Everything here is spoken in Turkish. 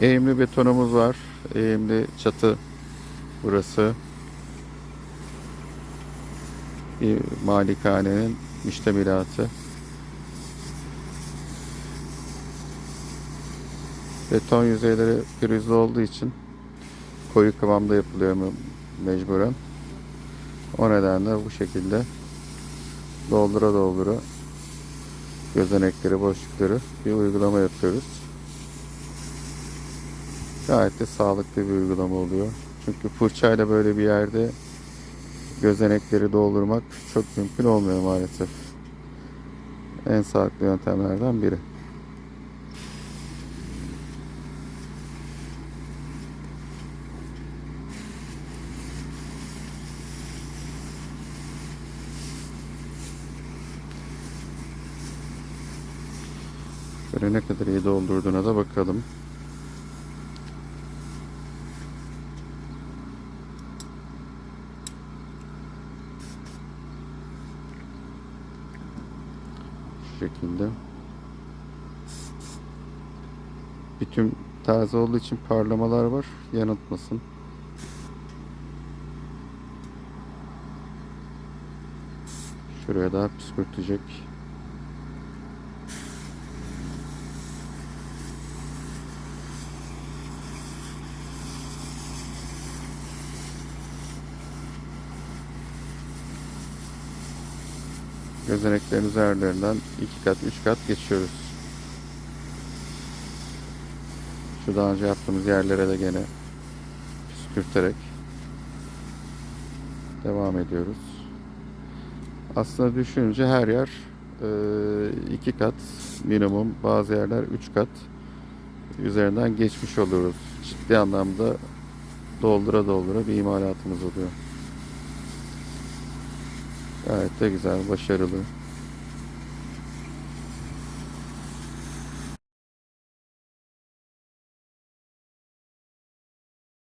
Eğimli betonumuz var. Eğimli çatı burası. Bir malikanenin müştemilatı. Beton yüzeyleri pürüzlü olduğu için koyu kıvamda yapılıyor mu- mecburen. O nedenle bu şekilde doldura doldura gözenekleri, boşlukları bir uygulama yapıyoruz. Gayet de sağlıklı bir uygulama oluyor. Çünkü fırçayla böyle bir yerde gözenekleri doldurmak çok mümkün olmuyor maalesef. En sağlıklı yöntemlerden biri. Böyle ne kadar iyi doldurduğuna da bakalım. Şekilde. Bütün taze olduğu için parlamalar var. Yanıltmasın. Şuraya daha püskürtecek. Gözeneklerin üzerlerinden iki kat, üç kat geçiyoruz. Şu daha önce yaptığımız yerlere de gene püskürterek devam ediyoruz. Aslında düşününce her yer e, iki kat minimum, bazı yerler üç kat üzerinden geçmiş oluyoruz. Ciddi anlamda doldura doldura bir imalatımız oluyor. Gayet de güzel, başarılı.